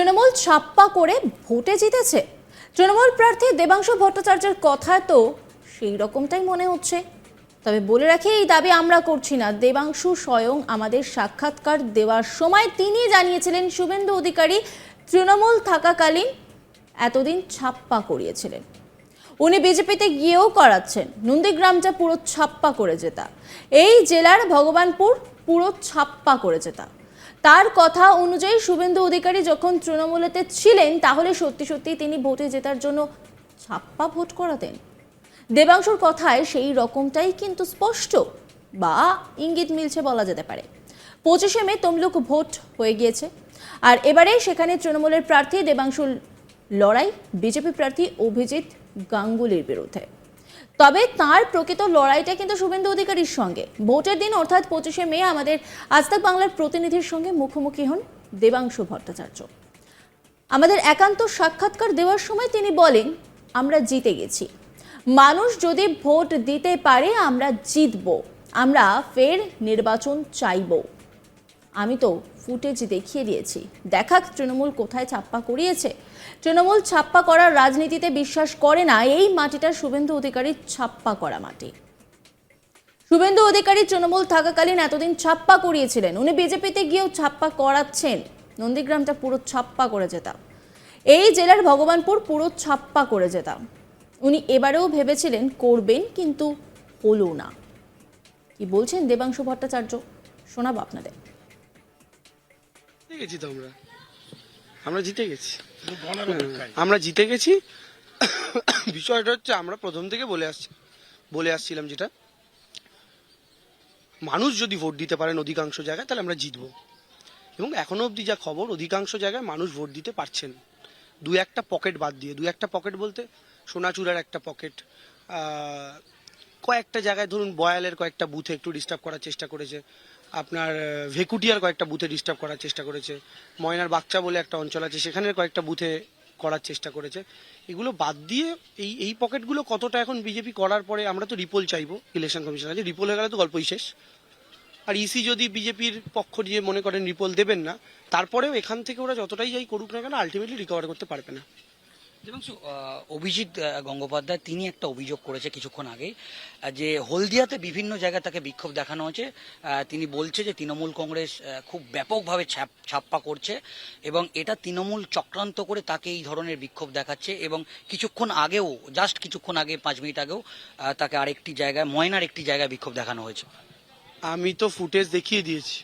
তৃণমূল ছাপ্পা করে ভোটে জিতেছে। তৃণমূল প্রার্থী দেবাংশু ভট্টাচার্যের কথা তো সেই রকমটাই মনে হচ্ছে। তবে বলে রাখি, এই দাবি আমরা করছি না। দেবাংশু স্বয়ং আমাদের সাক্ষাৎকার দেওয়ার সময় তিনি জানিয়েছিলেন, শুভেন্দু অধিকারী তৃণমূল থাকাকালীন এতদিন ছাপ্পা করিয়েছিলেন। উনি বিজেপিতে গিয়েও করাচ্ছেন। নন্দীগ্রামটা পুরো ছাপ্পা করে জেতা এই জেলার ভগবানপুর পুরো ছাপ্পা করে জেতা তার কথা অনুযায়ী শুভেন্দু অধিকারী যখন তৃণমূলেতে ছিলেন, তাহলে সত্যি সত্যি তিনি ভোটে জেতার জন্য ছাপ্পা ভোট করাতেন। দেবাংশুর কথায় সেই রকমটাই কিন্তু স্পষ্ট বা ইঙ্গিত মিলছে বলা যেতে পারে। পঁচিশে মে তমলুক ভোট হয়ে গিয়েছে। আর এবারে সেখানে তৃণমূলের প্রার্থী দেবাংশুর লড়াই, বিজেপি প্রার্থী অভিজিৎ গাঙ্গুলির বিরুদ্ধে। তবে তার প্রকৃত লড়াইটা কিন্তু শুভেন্দু অধিকারীর সঙ্গে। ভোটের দিন, অর্থাৎ পঁচিশে মে, আমাদের আজতাক বাংলার প্রতিনিধির সঙ্গে মুখোমুখি হন দেবাংশু ভট্টাচার্য। আমাদের একান্ত সাক্ষাৎকার দেওয়ার সময় তিনি বলেন, আমরা জিতে গেছি। মানুষ যদি ভোট দিতে পারে, আমরা জিতব। আমরা ফের নির্বাচন চাইব। আমি তো ফুটেজ দেখিয়ে দিয়েছি। দেখাক তৃণমূল কোথায় ছাপ্পা করিয়েছে। তৃণমূল ছাপ্পা করার রাজনীতিতে বিশ্বাস করে না, এই মাটিটা শুভেন্দু অধিকারীর ছাপ্পা করা মাটি। শুভেন্দু অধিকারী তৃণমূল থাকাকালীন এতদিন ছাপ্পা করিয়েছিলেন। উনি বিজেপিতে গিয়েও ছাপ্পা করাচ্ছেন। নন্দীগ্রামটা পুরো ছাপ্পা করে যেতাম। এই জেলার ভগবানপুর পুরো ছাপ্পা করে যেতাম। উনি এবারেও ভেবেছিলেন করবেন, কিন্তু হলো না। কি বলছেন দেবাংশু ভট্টাচার্য? শোনাবো আপনাদের। জিতে গেছি তো আমরা। আমরা জিতে গেছি। আমরা জিতে গেছি। বিষয়টা হচ্ছে আমরা প্রথম থেকে বলে আসছি বলে আসছিলাম যেটা। মানুষ যদি ভোট দিতে পারেন অধিকাংশ জায়গায় তাহলে আমরা জিতবো। এবং এখনও অবধি যা খবর অধিকাংশ জায়গায় মানুষ ভোট দিতে পারছেন। দু একটা পকেট বাদ দিয়ে দু একটা পকেট বলতে সোনাচূড়ার একটা পকেট। কয়েকটা জায়গায় ধরুন বয়ালের কয়েকটা বুথে একটু ডিস্টার্ব করার চেষ্টা করেছে। আপনার ভেকুটিয়ার কয়েকটা বুথে ডিস্টার্ব করার চেষ্টা করেছে। ময়নার বাচ্চা বলে একটা অঞ্চল আছে, সেখানের কয়েকটা বুথে করার চেষ্টা করেছে। এগুলো বাদ দিয়ে এই এই পকেটগুলো কতটা এখন বিজেপি করার পরে আমরা তো রিপোল চাইব ইলেকশন কমিশন আছে। রিপোল হয়ে গেলে তো গল্পই শেষ। আর ইসি যদি বিজেপির পক্ষ দিয়ে মনে করেন রিপোল দেবেন না, তারপরেও এখান থেকে ওরা যতটাই যাই করুক না কেন আলটিমেটলি রিকভার করতে পারবে না। অভিজিৎ গঙ্গোপাধ্যায়, তিনি একটা অভিযোগ করেছে কিছুক্ষণ আগে যে হলদিয়াতে বিভিন্ন জায়গায় তাকে বিক্ষোভ দেখানো হয়েছে। তিনি বলছে যে তৃণমূল কংগ্রেস খুব ব্যাপকভাবে ছাপ ছাপ্পা করছে এবং এটা তৃণমূল চক্রান্ত করে তাকে এই ধরনের বিক্ষোভ দেখাচ্ছে এবং কিছুক্ষণ আগেও জাস্ট কিছুক্ষণ আগে, পাঁচ মিনিট আগেও তাকে আরেকটি জায়গায়, ময়নার একটি জায়গায় বিক্ষোভ দেখানো হয়েছে। আমি তো ফুটেজ দেখিয়ে দিয়েছি।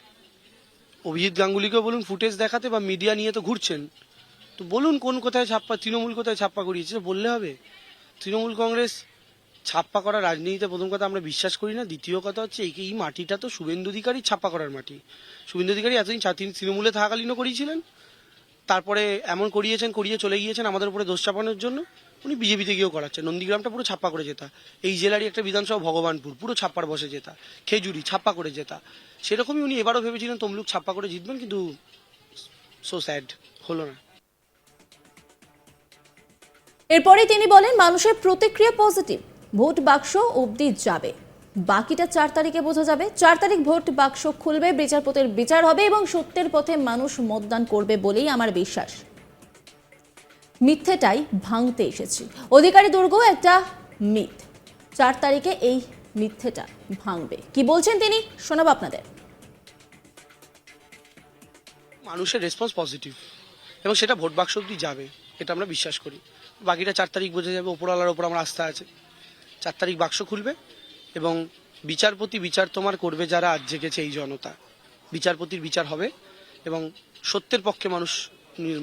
অভিজিৎ গাঙ্গুলিকে বলুন, ফুটেজ দেখাতে বা মিডিয়া নিয়ে তো ঘুরছেন। তো বলুন কোন কোথায় ছাপ্পা, তৃণমূল কোথায় ছাপ্পা করিয়েছে বললে হবে। তৃণমূল কংগ্রেস ছাপ্পা করা রাজনীতিতে প্রথম কথা আমরা বিশ্বাস করি না, দ্বিতীয় কথা হচ্ছে এই এই মাটিটা তো শুভেন্দু অধিকারী ছাপ্পা করার মাটি। শুভেন্দু অধিকারী এতদিন তিনি তৃণমূলে থাকাকালীনও করিয়েছিলেন, তারপরে এমন করিয়েছেন, করিয়ে চলে গিয়েছেন আমাদের উপরে দোষ চাপানোর জন্য, উনি বিজেপিতে গিয়েও করাচ্ছেন। নন্দীগ্রামটা পুরো ছাপ্পা করে যেতা এই জেলারই একটা বিধানসভা, ভগবানপুর, পুরো ছাপ্পার বসে যেতা খেজুরি, ছাপ্পা করে যেতা সেরকমই উনি এবারও ভেবেছিলেন তমলুক ছাপ্পা করে জিতবেন, কিন্তু সো স্যাড হলো না। এরপরে তিনি বলেন, মানুষের প্রতিক্রিয়া পজিটিভ, ভোট বাক্স অবধি যাবে। বাকিটা চার তারিখে বোঝা যাবে। চার তারিখ ভোট বাক্স খুলবে, বিচারপতির বিচার হবে এবং সত্যের পথে মানুষ মতদান করবে বলেই আমার বিশ্বাস। মিথ্যেটাই ভাঙতে এসেছি। অধিকারী দুর্গ একটা মিথ। চার তারিখে এই মিথ্যেটা ভাঙবে। কি বলছেন তিনি? শোনাবো আপনাদের। মানুষের রেসপন্স পজিটিভ এবং সেটা ভোট বাক্স অব্দি যাবে, এটা আমরা বিশ্বাস করি। বাকিটা চার তারিখ বোঝা যাবে ওপরওয়ালার ওপর আমার আস্থা আছে। চার তারিখ বাক্স খুলবে এবং বিচারপতি বিচার তোমার করবে যারা আজ জেগেছে এই জনতা। বিচারপতির বিচার হবে এবং সত্যের পক্ষে মানুষ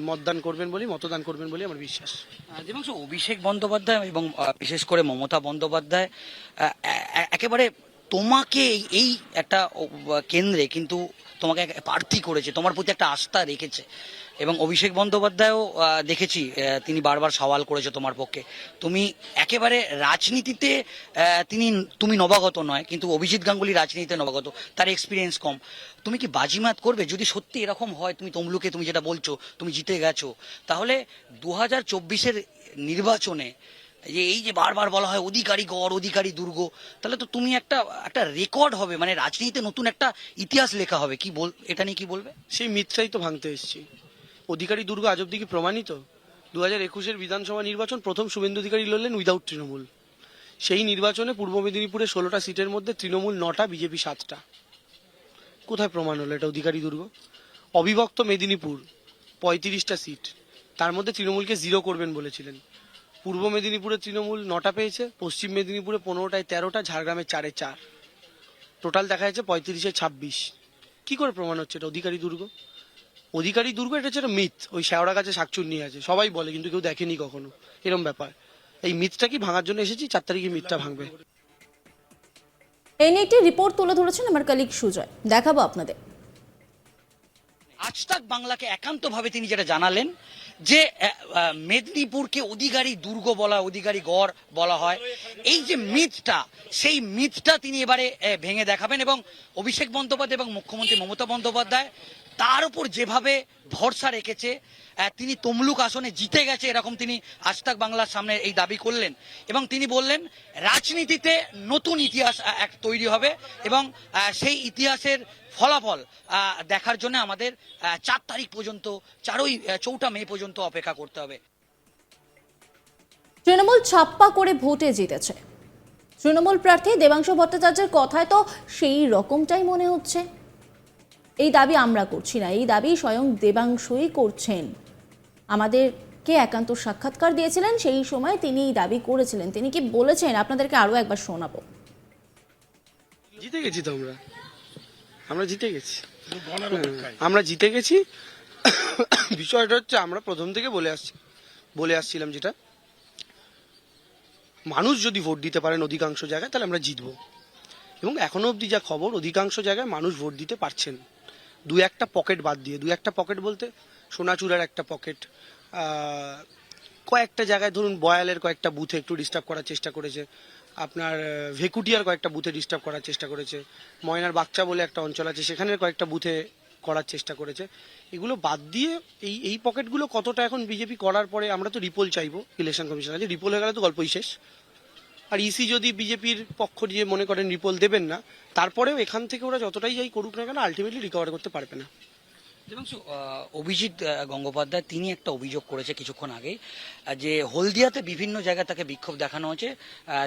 মতদান করবেন বলে মতদান করবেন বলে আমার বিশ্বাস। আহ, অভিষেক বন্দ্যোপাধ্যায় এবং বিশেষ করে মমতা বন্দ্যোপাধ্যায় একেবারে তোমাকে এই একটা কেন্দ্রে কিন্তু তোমাকে প্রার্থী করেছে, তোমার প্রতি একটা আস্থা রেখেছে। এবং অভিষেক বন্দ্যোপাধ্যায়ও দেখেছি তিনি বারবার সওয়াল করেছে তোমার পক্ষে। তুমি একেবারে রাজনীতিতে তিনি, তুমি নবাগত নয়, কিন্তু অভিজিৎ গাঙ্গুলি রাজনীতিতে নবাগত, তার এক্সপিরিয়েন্স কম। তুমি কি বাজিমাত করবে? যদি সত্যি এরকম হয়, তুমি তমলুকে তুমি যেটা বলছো, তুমি জিতে গেছো, তাহলে দু হাজার চব্বিশের নির্বাচনে যে এই যে বারবার বলা হয় অধিকারী গড়, অধিকারী দুর্গ, তাহলে তো তুমি একটা একটা রেকর্ড হবে মানে রাজনীতিতে নতুন একটা ইতিহাস লেখা হবে। কি বল, এটা নিয়ে কি বলবে? সেই মিথটাই তো ভাঙতে এসেছি। অধিকারী দুর্গ আজ অব্দি কি প্রমাণিত? দু হাজার একুশের বিধানসভা নির্বাচন প্রথম শুভেন্দু অধিকারী লড়লেন উইদাউট তৃণমূল। সেই নির্বাচনে পূর্ব মেদিনীপুরে ষোলোটা সিটের মধ্যে তৃণমূল নটা, বিজেপি সাতটা। কোথায় প্রমাণ হলো এটা অধিকারী দুর্গ? অবিভক্ত মেদিনীপুর, পঁয়ত্রিশটা সিট। তার মধ্যে তৃণমূলকে জিরো করবেন বলেছিলেন। পূর্ব মেদিনীপুরে তৃণমূল নটা পেয়েছে, পশ্চিম মেদিনীপুরে পনেরোটায় তেরোটা, ঝাড়গ্রামে চারে চার। টোটাল দেখা যাচ্ছে পঁয়ত্রিশে ছাব্বিশ। কি করে প্রমাণ হচ্ছে এটা? অধিকারী দুর্গ? অধিকারী দুর্গ এটা হচ্ছে মিথ ওই শেওড়া গাছে শাকচুন্নি আছে। সবাই বলে, কিন্তু কেউ দেখেনি কখনো। এরম ব্যাপার। এই মিথটা কি ভাঙার জন্য এসেছি? চার তারিখে মিথটা ভাঙবে। এই নিয়ে একটি রিপোর্ট তুলে ধরেছেন আমার কালিক সুজয়। দেখাবো আপনাদের। আজ তাক বাংলাকে একান্তভাবে তিনি যেটা জানালেন যে মেদিনীপুরকে অধিকারী দুর্গ বলা, অধিকারী গড় বলা হয়। এই যে মিথটা, সেই মিথটা তিনি এবারে ভেঙে দেখাবেন এবং অভিষেক বন্দ্যোপাধ্যায় এবং মুখ্যমন্ত্রী মমতা বন্দ্যোপাধ্যায় তার উপর যেভাবে ভরসা রেখেছে তিনি তমলুক আসনে জিতে গেছে এরকম তিনি আজতাক বাংলার সামনে এই দাবি করলেন। এবং তিনি বললেন, রাজনীতিতে নতুন ইতিহাস এক তৈরি হবে এবং সেই ইতিহাসের ফলাফল দেখার জন্য আমাদের চার তারিখ পর্যন্ত চারই চৌঠা মে পর্যন্ত অপেক্ষা করতে হবে। তৃণমূল ছাপ্পা করে ভোটে জিতেছে। তৃণমূল প্রার্থী দেবাংশ ভট্টাচার্যের কথায় তো সেই রকমটাই মনে হচ্ছে। এই দাবি আমরা করছি না এই দাবি স্বয়ং দেবাংশই করছেন। আমাদেরকে একান্ত সাক্ষাৎকার দিয়েছিলেন সেই সময় তিনি এই দাবি করেছিলেন। তিনি কি বলেছেন? আপনাদেরকে আরও একবার শোনাবো। জিতে গেছি তো আমরা। আমরা জিতে গেছি। আমরা জিতে গেছি। বিষয়টা হচ্ছে আমরা প্রথম থেকে বলে আসছি বলে আসছিলাম যেটা। মানুষ যদি ভোট দিতে পারেন অধিকাংশ জায়গায় তাহলে আমরা জিতবো। এবং এখনও অবধি যা খবর অধিকাংশ জায়গায় মানুষ ভোট দিতে পারছেন। দু একটা পকেট বাদ দিয়ে দু একটা পকেট বলতে সোনাচূড়ার একটা পকেট। কয়েকটা জায়গায় ধরুন বয়ালের কয়েকটা বুথে একটু ডিস্টার্ব করার চেষ্টা করেছে। আপনার ভেকুটিয়ার কয়েকটা বুথে ডিস্টার্ব করার চেষ্টা করেছে। ময়নার বাচ্চা বলে একটা অঞ্চল আছে, সেখানের কয়েকটা বুথে করার চেষ্টা করেছে। এগুলো বাদ দিয়ে এই এই পকেটগুলো কতটা এখন বিজেপি করার পরে আমরা তো রিপোল চাইব ইলেকশন কমিশন আছে রিপোল হয়ে গেলে তো গল্পই শেষ। আর ইসি যদি বিজেপির পক্ষ দিয়ে মনে করেন রিপোল দেবেন না, তারপরেও এখান থেকে ওরা যতটাই যাই করুক না কেন আলটিমেটলি রিকভার করতে পারবে না। অভিজিৎ গঙ্গোপাধ্যায় তিনি একটা অভিযোগ করেছে কিছুক্ষণ আহ, যে হলদিয়াতে বিভিন্ন জায়গায় তাকে বিক্ষোভ দেখানো হয়েছে।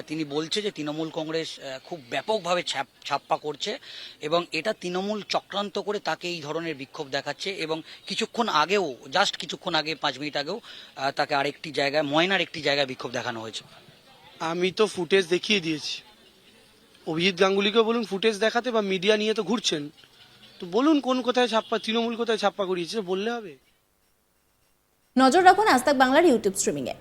তিনি বলছে যে তৃণমূল কংগ্রেস খুব ব্যাপকভাবে ছাপ ছাপ্পা করছে এবং এটা তৃণমূল চক্রান্ত করে তাকে এই ধরনের বিক্ষোভ দেখাচ্ছে এবং কিছুক্ষণ আগেও জাস্ট কিছুক্ষণ আগে পাঁচ মিনিট আগেও তাকে আরেকটি জায়গায় ময়নার একটি জায়গায় বিক্ষোভ দেখানো হয়েছে। আমি তো ফুটেজ দেখিয়ে দিয়েছি। অভিজিৎ গাঙ্গুলিকে বলুন ফুটেজ দেখাতে বা মিডিয়া নিয়ে তো ঘুরছেন। তো বলুন কোন কোথায় ছাপ্পা, তৃণমূল কোথায় ছাপ্পা করিয়েছে, বললে হবে। নজর রাখুন আজ বাংলার ইউটিউব স্ট্রিমিংয়ে।